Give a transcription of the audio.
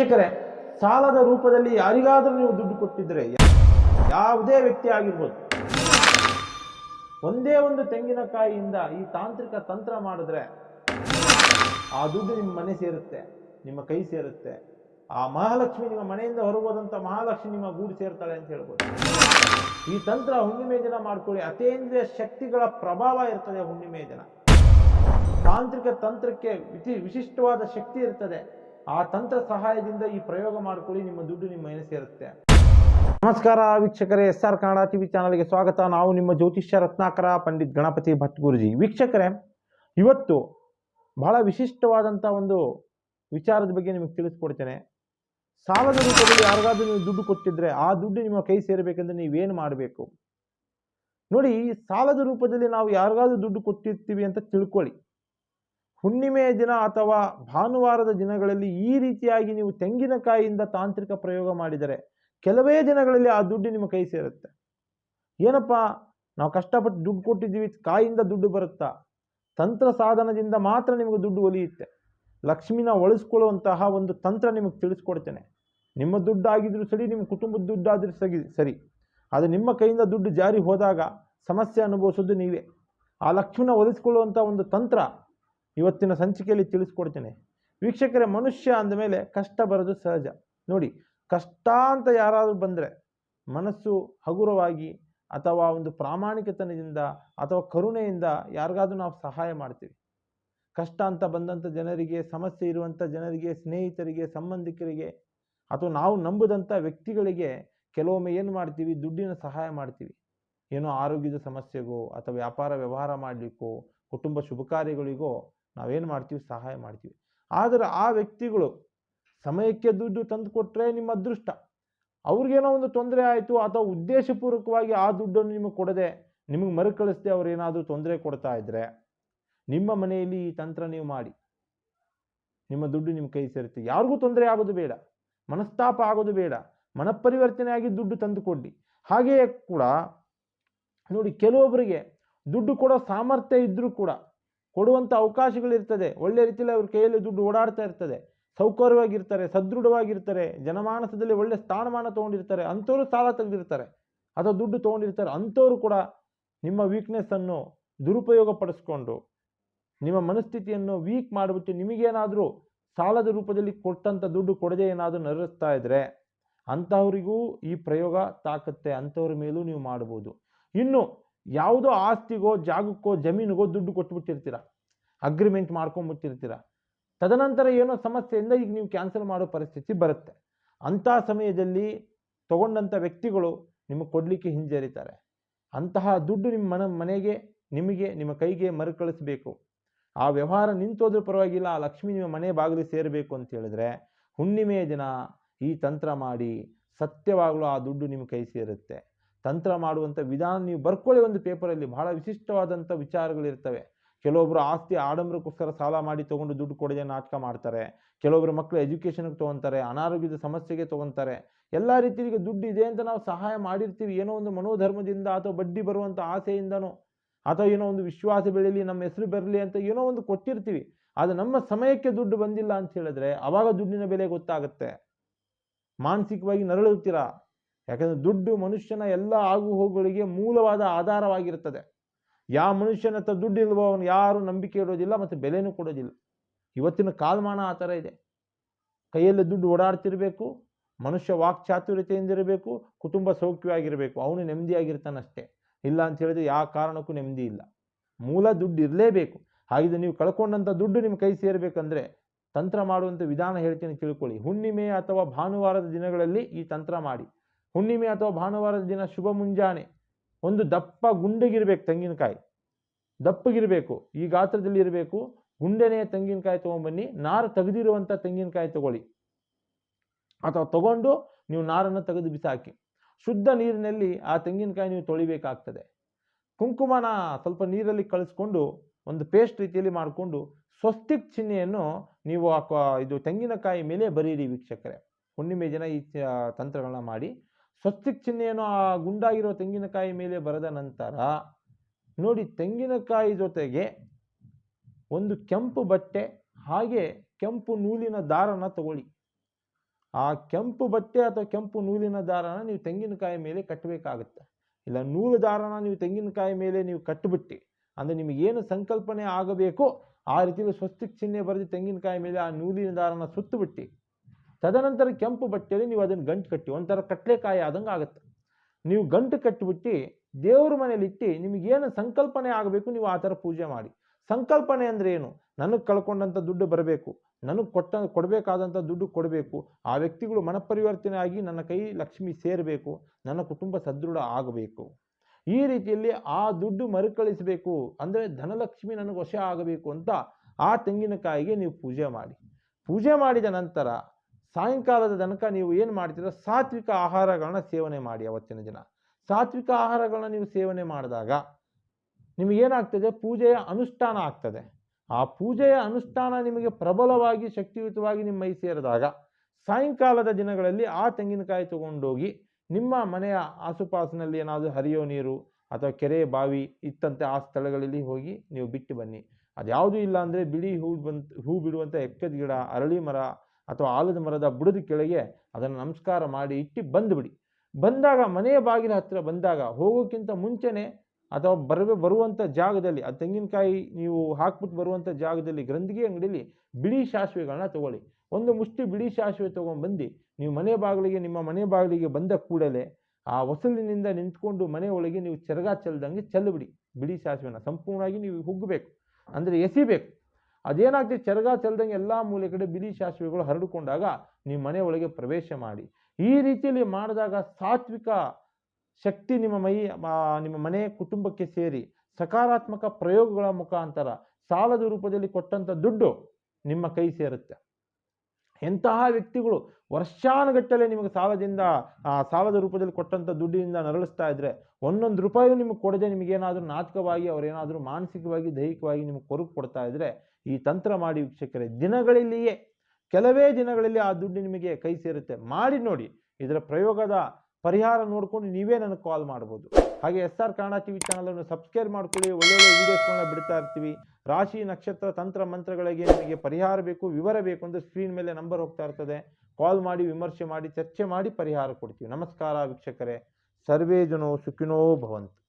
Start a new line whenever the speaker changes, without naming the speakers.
ವೀಕ್ಷಕರೇ, ಸಾಲದ ರೂಪದಲ್ಲಿ ಯಾರಿಗಾದರೂ ನೀವು ದುಡ್ಡು ಕೊಟ್ಟಿದ್ರೆ ಯಾವುದೇ ವ್ಯಕ್ತಿ ಆಗಿರ್ಬೋದು, ಒಂದೇ ಒಂದು ತೆಂಗಿನಕಾಯಿಯಿಂದ ಈ ತಾಂತ್ರಿಕ ತಂತ್ರ ಮಾಡಿದ್ರೆ ಆ ದುಡ್ಡು ನಿಮ್ಮ ಮನೆ ಸೇರುತ್ತೆ, ನಿಮ್ಮ ಕೈ ಸೇರುತ್ತೆ. ಆ ಮಹಾಲಕ್ಷ್ಮಿ ನಿಮ್ಮ ಮನೆಯಿಂದ ಹೊರಬೋದಂಥ ಮಹಾಲಕ್ಷ್ಮಿ ನಿಮ್ಮ ಗೂಡು ಸೇರ್ತಾಳೆ ಅಂತ ಹೇಳ್ಬೋದು. ಈ ತಂತ್ರ ಹುಣ್ಣಿಮೆ ದಿನ ಮಾಡ್ಕೊಳ್ಳಿ, ಅತೇಂದ್ರಿಯ ಶಕ್ತಿಗಳ ಪ್ರಭಾವ ಇರ್ತದೆ ಹುಣ್ಣಿಮೆ ದಿನ ತಾಂತ್ರಿಕ ತಂತ್ರಕ್ಕೆ ವಿಶಿ ವಿಶಿಷ್ಟವಾದ ಶಕ್ತಿ ಇರ್ತದೆ. ಆ ತಂತ್ರ ಸಹಾಯದಿಂದ ಈ ಪ್ರಯೋಗ ಮಾಡ್ಕೊಳ್ಳಿ, ನಿಮ್ಮ ದುಡ್ಡು ನಿಮ್ಮ ಮನೆ ಸೇರುತ್ತೆ. ನಮಸ್ಕಾರ ವೀಕ್ಷಕರೇ ಎಸ್ ಆರ್ ಕನ್ನಡ ಟಿವಿ ಚಾನಲ್ಗೆ ಸ್ವಾಗತ. ನಾವು ನಿಮ್ಮ ಜ್ಯೋತಿಷ್ಯ ರತ್ನಾಕರ ಪಂಡಿತ್ ಗಣಪತಿ ಭಟ್ ಗುರುಜಿ. ವೀಕ್ಷಕರೇ, ಇವತ್ತು ಬಹಳ ವಿಶಿಷ್ಟವಾದಂಥ ಒಂದು ವಿಚಾರದ ಬಗ್ಗೆ ನಿಮಗೆ ತಿಳಿಸ್ಕೊಡ್ತೇನೆ. ಸಾಲದ ರೂಪದಲ್ಲಿ ಯಾರಿಗಾದ್ರೂ ನೀವು ದುಡ್ಡು ಕೊಟ್ಟಿದ್ರೆ ಆ ದುಡ್ಡು ನಿಮ್ಮ ಕೈ ಸೇರಬೇಕಂದ್ರೆ ನೀವೇನು ಮಾಡಬೇಕು? ನೋಡಿ, ಸಾಲದ ರೂಪದಲ್ಲಿ ನಾವು ಯಾರಿಗಾದ್ರೂ ದುಡ್ಡು ಕೊಟ್ಟಿರ್ತೀವಿ ಅಂತ ತಿಳ್ಕೊಳ್ಳಿ. ಹುಣ್ಣಿಮೆಯ ದಿನ ಅಥವಾ ಭಾನುವಾರದ ದಿನಗಳಲ್ಲಿ ಈ ರೀತಿಯಾಗಿ ನೀವು ತೆಂಗಿನಕಾಯಿಯಿಂದ ತಾಂತ್ರಿಕ ಪ್ರಯೋಗ ಮಾಡಿದರೆ ಕೆಲವೇ ದಿನಗಳಲ್ಲಿ ಆ ದುಡ್ಡು ನಿಮ್ಮ ಕೈ ಸೇರುತ್ತೆ. ಏನಪ್ಪ? ನಾವು ಕಷ್ಟಪಟ್ಟು ದುಡ್ಡು ಕೊಟ್ಟಿದ್ದೀವಿ, ಕಾಯಿಂದ ದುಡ್ಡು ಬರುತ್ತಾ? ತಂತ್ರ ಸಾಧನದಿಂದ ಮಾತ್ರ ನಿಮಗೆ ದುಡ್ಡು ಒಲಿಯುತ್ತೆ. ಲಕ್ಷ್ಮಿನ ಒಳಿಸ್ಕೊಳ್ಳುವಂತಹ ಒಂದು ತಂತ್ರ ನಿಮಗೆ ತಿಳಿಸ್ಕೊಡ್ತೇನೆ. ನಿಮ್ಮ ದುಡ್ಡು ಆಗಿದ್ರು ಸರಿ, ನಿಮ್ಮ ಕುಟುಂಬದ ದುಡ್ಡಾದರೂ ಸರಿ ಸರಿ. ಅದು ನಿಮ್ಮ ಕೈಯಿಂದ ದುಡ್ಡು ಜಾರಿ ಹೋದಾಗ ಸಮಸ್ಯೆ ಅನುಭವಿಸೋದು ನೀವೇ. ಆ ಲಕ್ಷ್ಮಿನ ಒಲಿಸ್ಕೊಳ್ಳುವಂಥ ಒಂದು ತಂತ್ರ ಇವತ್ತಿನ ಸಂಚಿಕೆಯಲ್ಲಿ ತಿಳಿಸ್ಕೊಡ್ತೇನೆ. ವೀಕ್ಷಕರೇ, ಮನುಷ್ಯ ಅಂದಮೇಲೆ ಕಷ್ಟ ಬರೋದು ಸಹಜ. ನೋಡಿ, ಕಷ್ಟ ಅಂತ ಯಾರಾದರೂ ಬಂದರೆ ಮನಸ್ಸು ಹಗುರವಾಗಿ ಅಥವಾ ಒಂದು ಪ್ರಾಮಾಣಿಕತನದಿಂದ ಅಥವಾ ಕರುಣೆಯಿಂದ ಯಾರಿಗಾದ್ರೂ ನಾವು ಸಹಾಯ ಮಾಡ್ತೀವಿ. ಕಷ್ಟ ಅಂತ ಬಂದಂಥ ಜನರಿಗೆ, ಸಮಸ್ಯೆ ಇರುವಂಥ ಜನರಿಗೆ, ಸ್ನೇಹಿತರಿಗೆ, ಸಂಬಂಧಿಕರಿಗೆ ಅಥವಾ ನಾವು ನಂಬುದಂಥ ವ್ಯಕ್ತಿಗಳಿಗೆ ಕೆಲವೊಮ್ಮೆ ಏನು ಮಾಡ್ತೀವಿ? ದುಡ್ಡಿನ ಸಹಾಯ ಮಾಡ್ತೀವಿ. ಏನೋ ಆರೋಗ್ಯದ ಸಮಸ್ಯೆಗೋ ಅಥವಾ ವ್ಯಾಪಾರ ವ್ಯವಹಾರ ಮಾಡಲಿಕ್ಕೋ, ಕುಟುಂಬ ಶುಭ ಕಾರ್ಯಗಳಿಗೋ ನಾವೇನು ಮಾಡ್ತೀವಿ? ಸಹಾಯ ಮಾಡ್ತೀವಿ. ಆದರೆ ಆ ವ್ಯಕ್ತಿಗಳು ಸಮಯಕ್ಕೆ ದುಡ್ಡು ತಂದು ಕೊಟ್ಟರೆ ನಿಮ್ಮ ಅದೃಷ್ಟ. ಅವ್ರಿಗೇನೋ ಒಂದು ತೊಂದರೆ ಆಯಿತು ಅಥವಾ ಉದ್ದೇಶಪೂರ್ವಕವಾಗಿ ಆ ದುಡ್ಡನ್ನು ನಿಮಗೆ ಕೊಡದೆ ನಿಮಗೆ ಮರುಕಳಿಸದೆ ಅವ್ರು ಏನಾದರೂ ತೊಂದರೆ ಕೊಡ್ತಾ ಇದ್ದರೆ ನಿಮ್ಮ ಮನೆಯಲ್ಲಿ ಈ ತಂತ್ರ ನೀವು ಮಾಡಿ. ನಿಮ್ಮ ದುಡ್ಡು ನಿಮ್ಮ ಕೈ ಸೇರುತ್ತೆ. ಯಾರಿಗೂ ತೊಂದರೆ ಆಗೋದು ಬೇಡ. ಮನಸ್ತಾಪ ಆಗೋದು ಬೇಡ. ಮನಪರಿವರ್ತನೆ ಆಗಿ ದುಡ್ಡು ತಂದು ಕೊಡಿ ಹಾಗೆಯೇ ಕೂಡ ನೋಡಿ ಕೆಲವೊಬ್ಬರಿಗೆ ದುಡ್ಡು ಕೊಡೋ ಸಾಮರ್ಥ್ಯ ಇದ್ದರೂ ಕೂಡ ಕೊಡುವಂಥ ಅವಕಾಶಗಳಿರ್ತದೆ. ಒಳ್ಳೆ ರೀತಿಯಲ್ಲಿ ಅವ್ರ ಕೈಯಲ್ಲಿ ದುಡ್ಡು ಓಡಾಡ್ತಾ ಇರ್ತದೆ. ಸೌಕರ್ಯವಾಗಿರ್ತಾರೆ, ಸದೃಢವಾಗಿರ್ತಾರೆ, ಜನಮಾನಸದಲ್ಲಿ ಒಳ್ಳೆ ಸ್ಥಾನಮಾನ ತೊಗೊಂಡಿರ್ತಾರೆ, ಅಂಥವ್ರು ಸಾಲ ತೆಗೆದಿರ್ತಾರೆ. ಅಥವಾ ದುಡ್ಡು ತೊಗೊಂಡಿರ್ತಾರೆ, ಅಂಥವ್ರು ಕೂಡ ನಿಮ್ಮ ವೀಕ್ನೆಸ್ಸನ್ನು ದುರುಪಯೋಗ ಪಡಿಸ್ಕೊಂಡು ನಿಮ್ಮ ಮನಸ್ಥಿತಿಯನ್ನು ವೀಕ್ ಮಾಡಿಬಿಟ್ಟು ನಿಮಗೇನಾದರೂ ಸಾಲದ ರೂಪದಲ್ಲಿ ಕೊಟ್ಟಂಥ ದುಡ್ಡು ಕೊಡದೆ ಏನಾದರೂ ನರಸ್ತಾ ಇದ್ದರೆ ಅಂಥವರಿಗೂ ಈ ಪ್ರಯೋಗ ತಾಕತ್ತೆ, ಅಂಥವ್ರ ಮೇಲೂ ನೀವು ಮಾಡ್ಬೋದು. ಇನ್ನು ಯಾವುದೋ ಆಸ್ತಿಗೋ, ಜಾಗಕ್ಕೋ, ಜಮೀನಿಗೋ ದುಡ್ಡು ಕೊಟ್ಬಿಟ್ಟಿರ್ತೀರ. ಅಗ್ರಿಮೆಂಟ್ ಮಾಡ್ಕೊಂಡ್ಬಿಟ್ಟಿರ್ತೀರ ತದನಂತರ ಏನೋ ಸಮಸ್ಯೆಯಿಂದ ಈಗ ನೀವು ಕ್ಯಾನ್ಸಲ್ ಮಾಡೋ ಪರಿಸ್ಥಿತಿ ಬರುತ್ತೆ. ಅಂಥ ಸಮಯದಲ್ಲಿ ತಗೊಂಡಂಥ ವ್ಯಕ್ತಿಗಳು ನಿಮಗೆ ಕೊಡಲಿಕ್ಕೆ ಹಿಂಜರಿತಾರೆ. ಅಂತಹ ದುಡ್ಡು ನಿಮ್ಮ ಮನ, ಮನೆಗೆ, ನಿಮಗೆ, ನಿಮ್ಮ ಕೈಗೆ ಮರುಕಳಿಸಬೇಕು. ಆ ವ್ಯವಹಾರ ನಿಂತೋದ್ರೂ ಪರವಾಗಿಲ್ಲ, ಆ ಲಕ್ಷ್ಮಿ ನಿಮ್ಮ ಮನೆ ಬಾಗಿಲು ಸೇರಬೇಕು ಅಂತ ಹೇಳಿದ್ರೆ ಹುಣ್ಣಿಮೆಯ ದಿನ ಈ ತಂತ್ರ ಮಾಡಿ ಸತ್ಯವಾಗಲೂ ಆ ದುಡ್ಡು ನಿಮ್ಮ ಕೈ ಸೇರುತ್ತೆ. ತಂತ್ರ ಮಾಡುವಂಥ ವಿಧಾನ ನೀವು ಬರ್ಕೊಳ್ಳಿ ಒಂದು ಪೇಪರಲ್ಲಿ. ಬಹಳ ವಿಶಿಷ್ಟವಾದಂಥ ವಿಚಾರಗಳಿರ್ತವೆ. ಕೆಲವೊಬ್ಬರು ಆಸ್ತಿ ಆಡಂಬರಕ್ಕೋಸ್ಕರ ಸಾಲ ಮಾಡಿ ತೊಗೊಂಡು ದುಡ್ಡು ಕೊಡದೆ ನಾಟಕ ಮಾಡ್ತಾರೆ. ಕೆಲವೊಬ್ಬರು ಮಕ್ಕಳು ಎಜುಕೇಷನ್ಗೆ ತೊಗೊತಾರೆ, ಅನಾರೋಗ್ಯದ ಸಮಸ್ಯೆಗೆ ತೊಗೊತಾರೆ. ಎಲ್ಲ ರೀತಿಯಲ್ಲಿ ದುಡ್ಡು ಇದೆ ಅಂತ ನಾವು ಸಹಾಯ ಮಾಡಿರ್ತೀವಿ. ಏನೋ ಒಂದು ಮನೋಧರ್ಮದಿಂದ ಅಥವಾ ಬಡ್ಡಿ ಬರುವಂಥ ಆಸೆಯಿಂದನೋ ಅಥವಾ ಏನೋ ಒಂದು ವಿಶ್ವಾಸ ಬೆಳೀಲಿ ನಮ್ಮ ಹೆಸರು ಬರಲಿ ಅಂತ ಏನೋ ಒಂದು ಕೊಟ್ಟಿರ್ತೀವಿ. ಆದರೆ ನಮ್ಮ ಸಮಯಕ್ಕೆ ದುಡ್ಡು ಬಂದಿಲ್ಲ ಅಂತ ಹೇಳಿದ್ರೆ ಆವಾಗ ದುಡ್ಡಿನ ಬೆಲೆ ಗೊತ್ತಾಗುತ್ತೆ. ಮಾನಸಿಕವಾಗಿ ನರಳುತ್ತೀರಾ? ಯಾಕಂದ್ರೆ ದುಡ್ಡು ಮನುಷ್ಯನ ಎಲ್ಲ ಆಗು ಹೋಗುಗಳಿಗೆ ಮೂಲವಾದ ಆಧಾರವಾಗಿರುತ್ತದೆ. ಯಾವ ಮನುಷ್ಯನ ಹತ್ರ ದುಡ್ಡು ಇಲ್ವೋ ಅವನು ಯಾರೂ ನಂಬಿಕೆ ಇಡೋದಿಲ್ಲ ಮತ್ತು ಬೆಲೆನೂ ಕೊಡೋದಿಲ್ಲ. ಇವತ್ತಿನ ಕಾಲಮಾನ ಆ ಥರ ಇದೆ. ಕೈಯಲ್ಲಿ ದುಡ್ಡು ಓಡಾಡ್ತಿರಬೇಕು, ಮನುಷ್ಯ ವಾಕ್ಚಾತುರ್ಯತೆಯಿಂದಿರಬೇಕು ಕುಟುಂಬ ಸೌಖ್ಯವಾಗಿರಬೇಕು, ಅವನು ನೆಮ್ಮದಿಯಾಗಿರ್ತಾನಷ್ಟೇ ಇಲ್ಲ ಅಂತ ಹೇಳಿದ್ರೆ ಯಾವ ಕಾರಣಕ್ಕೂ ನೆಮ್ಮದಿ ಇಲ್ಲ. ಮೂಲ ದುಡ್ಡು ಇರಲೇಬೇಕು. ಹಾಗಿದ್ರೆ ನೀವು ಕಳ್ಕೊಂಡಂಥ ದುಡ್ಡು ನಿಮ್ಮ ಕೈ ಸೇರಬೇಕಂದ್ರೆ ತಂತ್ರ ಮಾಡುವಂಥ ವಿಧಾನ ಹೇಳ್ತೀನಿ ತಿಳ್ಕೊಳ್ಳಿ. ಹುಣ್ಣಿಮೆ ಅಥವಾ ಭಾನುವಾರದ ದಿನಗಳಲ್ಲಿ ಈ ತಂತ್ರ ಮಾಡಿ. ಹುಣ್ಣಿಮೆ ಅಥವಾ ಭಾನುವಾರದ ದಿನ ಶುಭ ಮುಂಜಾನೆ. ಒಂದು ದಪ್ಪ ಗುಂಡಗಿರ್ಬೇಕು ತೆಂಗಿನಕಾಯಿ. ದಪ್ಪಗಿರಬೇಕು. ಈ ಗಾತ್ರದಲ್ಲಿ ಇರಬೇಕು. ಗುಂಡೆನೆಯ ತೆಂಗಿನಕಾಯಿ ತೊಗೊಂಬನ್ನಿ ನಾರು ತೆಗೆದಿರುವಂಥ ತೆಂಗಿನಕಾಯಿ ತಗೊಳ್ಳಿ. ಅಥವಾ ತಗೊಂಡು ನೀವು ನಾರನ್ನು ತೆಗೆದು ಬಿಸಾಕಿ. ಶುದ್ಧ ನೀರಿನಲ್ಲಿ ಆ ತೆಂಗಿನಕಾಯಿ ನೀವು ತೊಳಿಬೇಕಾಗ್ತದೆ. ಕುಂಕುಮನ ಸ್ವಲ್ಪ ನೀರಲ್ಲಿ ಕಳಿಸ್ಕೊಂಡು ಒಂದು ಪೇಸ್ಟ್ ರೀತಿಯಲ್ಲಿ ಮಾಡಿಕೊಂಡು ಸ್ವಸ್ತಿಕ್ ಚಿಹ್ನೆಯನ್ನು ನೀವು ಇದು ತೆಂಗಿನಕಾಯಿ ಮೇಲೆ ಬರೀರಿ ವೀಕ್ಷಕರೇ. ಹುಣ್ಣಿಮೆ ಜನ ಈ ತಂತ್ರಗಳನ್ನ ಮಾಡಿ ಸ್ವಸ್ತಿಕ್ ಚಿಹ್ನೆಯನ್ನು ಆ ಗುಂಡಾಗಿರೋ ತೆಂಗಿನಕಾಯಿ ಮೇಲೆ ಬರೆದ ನಂತರ, ನೋಡಿ ತೆಂಗಿನಕಾಯಿ ಜೊತೆಗೆ ಒಂದು ಕೆಂಪು ಬಟ್ಟೆ, ಹಾಗೆ ಕೆಂಪು ನೂಲಿನ ದಾರನ ತಗೊಳ್ಳಿ. ಆ ಕೆಂಪು ಬಟ್ಟೆ ಅಥವಾ ಕೆಂಪು ನೂಲಿನ ದಾರನ ನೀವು ತೆಂಗಿನಕಾಯಿ ಮೇಲೆ ಕಟ್ಟಬೇಕಾಗುತ್ತೆ. ಇಲ್ಲ, ನೂಲು ದಾರನ ನೀವು ತೆಂಗಿನಕಾಯಿ ಮೇಲೆ ನೀವು ಕಟ್ಟಿಬಿಟ್ಟು ಅಂದರೆ ನಿಮಗೆ ಏನು ಸಂಕಲ್ಪನೆ ಆಗಬೇಕೋ ಆ ರೀತಿಯಲ್ಲಿ ಸ್ವಸ್ತಿಕ್ ಚಿಹ್ನೆ ಬರೆದು ತೆಂಗಿನಕಾಯಿ ಮೇಲೆ ಆ ನೂಲಿನ ದಾರನ ಸುತ್ತುಬಿಟ್ಟು ತದನಂತರ ಕೆಂಪು ಬಟ್ಟೆಯಲ್ಲಿ ನೀವು ಅದನ್ನು ಗಂಟು ಕಟ್ಟಿ, ಒಂಥರ ಕಟ್ಲೆಕಾಯಿ ಆದಂಗೆ ಆಗುತ್ತೆ. ನೀವು ಗಂಟು ಕಟ್ಟಿಬಿಟ್ಟು ದೇವ್ರ ಮನೇಲಿ ಇಟ್ಟು, ನಿಮಗೇನು ಸಂಕಲ್ಪನೆ ಆಗಬೇಕು, ನೀವು ಆ ಥರ ಪೂಜೆ ಮಾಡಿ. ಸಂಕಲ್ಪನೆ ಅಂದರೆ ಏನು? ನನಗೆ ಕಳ್ಕೊಂಡಂಥ ದುಡ್ಡು ಬರಬೇಕು, ನನಗೆ ಕೊಟ್ಟ, ಕೊಡಬೇಕಾದಂಥ ದುಡ್ಡು ಕೊಡಬೇಕು, ಆ ವ್ಯಕ್ತಿಗಳು ಮನಪರಿವರ್ತನೆ ಆಗಿ ನನ್ನ ಕೈ ಲಕ್ಷ್ಮಿ ಸೇರಬೇಕು, ನನ್ನ ಕುಟುಂಬ ಸದೃಢ ಆಗಬೇಕು. ಈ ರೀತಿಯಲ್ಲಿ ಆ ದುಡ್ಡು ಮರುಕಳಿಸಬೇಕು, ಅಂದರೆ ಧನಲಕ್ಷ್ಮಿ ನನಗೆ ವಶ ಆಗಬೇಕು ಅಂತ ಆ ತೆಂಗಿನಕಾಯಿಗೆ ನೀವು ಪೂಜೆ ಮಾಡಿ. ಪೂಜೆ ಮಾಡಿದ ನಂತರ ಸಾಯಂಕಾಲದ ತನಕ ನೀವು ಏನು ಮಾಡ್ತೀರೋ ಸಾತ್ವಿಕ ಆಹಾರಗಳನ್ನ ಸೇವನೆ ಮಾಡಿ ಅವತ್ತಿನ ದಿನ. ಸಾತ್ವಿಕ ಆಹಾರಗಳನ್ನ ನೀವು ಸೇವನೆ ಮಾಡಿದಾಗ ನಿಮಗೇನಾಗ್ತದೆ? ಪೂಜೆಯ ಅನುಷ್ಠಾನ ಆಗ್ತದೆ. ಆ ಪೂಜೆಯ ಅನುಷ್ಠಾನ ನಿಮಗೆ ಪ್ರಬಲವಾಗಿ, ಶಕ್ತಿಯುತವಾಗಿ ನಿಮ್ಮ ಮೈ ಸೇರಿದಾಗ ಸಾಯಂಕಾಲದ ದಿನಗಳಲ್ಲಿ ಆ ತೆಂಗಿನಕಾಯಿ ತಗೊಂಡೋಗಿ ನಿಮ್ಮ ಮನೆಯ ಆಸುಪಾಸಿನಲ್ಲಿ ಏನಾದರೂ ಹರಿಯೋ ನೀರು ಅಥವಾ ಕೆರೆ, ಬಾವಿ ಇತ್ತಂತೆ ಆ ಸ್ಥಳಗಳಲ್ಲಿ ಹೋಗಿ ನೀವು ಬಿಟ್ಟು ಬನ್ನಿ. ಅದ್ಯಾವುದೂ ಇಲ್ಲ ಅಂದರೆ ಬಿಳಿ ಹೂ ಬಂತ ಹೂ ಬಿಡುವಂಥ ಎಕ್ಕದ ಗಿಡ, ಅರಳಿ ಮರ ಅಥವಾ ಆಲದ ಮರದ ಬುಡದ ಕೆಳಗೆ ಅದನ್ನು ನಮಸ್ಕಾರ ಮಾಡಿ ಇಟ್ಟು ಬಂದುಬಿಡಿ. ಬಂದಾಗ ಮನೆಯ ಬಾಗಿಲ ಹತ್ತಿರ ಬಂದಾಗ ಹೋಗೋಕ್ಕಿಂತ ಮುಂಚೆನೇ ಅಥವಾ ಬರಬೇ ಬರುವಂಥ ಜಾಗದಲ್ಲಿ, ಆ ತೆಂಗಿನಕಾಯಿ ನೀವು ಹಾಕ್ಬಿಟ್ಟು ಬರುವಂಥ ಜಾಗದಲ್ಲಿ, ಗ್ರಂಥಿಗೆ ಅಂಗಡಿಯಲ್ಲಿ ಬಿಳಿ ಸಾಸಿವೆಗಳನ್ನ ತಗೊಳ್ಳಿ. ಒಂದು ಮುಷ್ಟಿ ಬಿಳಿ ಸಾಸಿವೆ ತೊಗೊಂಡ್ಬಂದು ನೀವು ಮನೆ ಬಾಗಿಲಿಗೆ, ನಿಮ್ಮ ಮನೆ ಬಾಗಿಲಿಗೆ ಬಂದ ಕೂಡಲೇ ಆ ಹೊಸಲಿನಿಂದ ನಿಂತ್ಕೊಂಡು ಮನೆ ನೀವು ಚರಗ ಚೆಲ್ಲದಂಗೆ ಚೆಲ್ಲಬಿಡಿ. ಬಿಳಿ ಸಾಸಿವೆನ ಸಂಪೂರ್ಣವಾಗಿ ನೀವು ಹುಗ್ಗಬೇಕು. ಅಂದರೆ ಎಸಿಬೇಕು. ಅದೇನಾಗ್ತದೆ? ಚರಗ ಚೆಲ್ದಂಗೆ ಎಲ್ಲ ಮೂಲೆ ಕಡೆ ಬಿಳಿ ಸಾಸಿವೆಗಳು ಹರಡಿಕೊಂಡಾಗ ನೀವು ಮನೆ ಒಳಗೆ ಪ್ರವೇಶ ಮಾಡಿ. ಈ ರೀತಿಯಲ್ಲಿ ಮಾಡಿದಾಗ ಸಾತ್ವಿಕ ಶಕ್ತಿ ನಿಮ್ಮ ಮೈ ನಿಮ್ಮ ಮನೆ ಕುಟುಂಬಕ್ಕೆ ಸೇರಿ ಸಕಾರಾತ್ಮಕ ಪ್ರಯೋಗಗಳ ಮುಖಾಂತರ ಸಾಲದ ರೂಪದಲ್ಲಿ ಕೊಟ್ಟಂಥ ದುಡ್ಡು ನಿಮ್ಮ ಕೈ ಸೇರುತ್ತೆ. ಎಂತಹ ವ್ಯಕ್ತಿಗಳು ವರ್ಷಾನುಗಟ್ಟಲೆ ನಿಮಗೆ ಸಾಲದಿಂದ ಸಾಲದ ರೂಪದಲ್ಲಿ ಕೊಟ್ಟಂಥ ದುಡ್ಡಿನಿಂದ ನರಳಿಸ್ತಾ ಇದ್ರೆ ಒಂದೊಂದು ರೂಪಾಯಿಯೂ ನಿಮಗೆ ಕೊಡದೆ ನಿಮಗೇನಾದರೂ ನಾಟಕವಾಗಿ ಅವರೇನಾದರೂ ಮಾನಸಿಕವಾಗಿ ದೈಹಿಕವಾಗಿ ನಿಮಗೆ ಕೊರಗು ಕೊಡ್ತಾ ಇದ್ರೆ ಈ ತಂತ್ರ ಮಾಡಿ ವೀಕ್ಷಕರೇ, ದಿನಗಳಲ್ಲಿಯೇ, ಕೆಲವೇ ದಿನಗಳಲ್ಲಿ ಆ ದುಡ್ಡು ನಿಮಗೆ ಕೈ ಸೇರುತ್ತೆ. ಮಾಡಿ ನೋಡಿ, ಇದರ ಪ್ರಯೋಗದ ಪರಿಹಾರ ನೋಡಿಕೊಂಡು ನೀವೇ ನನಗೆ ಕಾಲ್ ಮಾಡ್ಬೋದು. ಹಾಗೆ S R Kannada T V ಚಾನಲನ್ನು ಸಬ್ಸ್ಕ್ರೈಬ್ ಮಾಡ್ಕೊಳ್ಳಿ, ಒಳ್ಳೊಳ್ಳೆ ವೀಡಿಯೋಸ್ಗಳನ್ನ ಬಿಡ್ತಾ ಇರ್ತೀವಿ. ರಾಶಿ ನಕ್ಷತ್ರ ತಂತ್ರ ಮಂತ್ರಗಳಿಗೆ ನಿಮಗೆ ಪರಿಹಾರ ಬೇಕು, ವಿವರ ಬೇಕು ಅಂದರೆ ಸ್ಕ್ರೀನ್ ಮೇಲೆ ನಂಬರ್ ಹೋಗ್ತಾ ಇರ್ತದೆ. ಕಾಲ್ ಮಾಡಿ, ವಿಮರ್ಶೆ ಮಾಡಿ, ಚರ್ಚೆ ಮಾಡಿ ಪರಿಹಾರ ಕೊಡ್ತೀವಿ. ನಮಸ್ಕಾರ ವೀಕ್ಷಕರೇ. ಸರ್ವೇ ಜನೋ ಸುಖಿನೋ ಭವಂತು.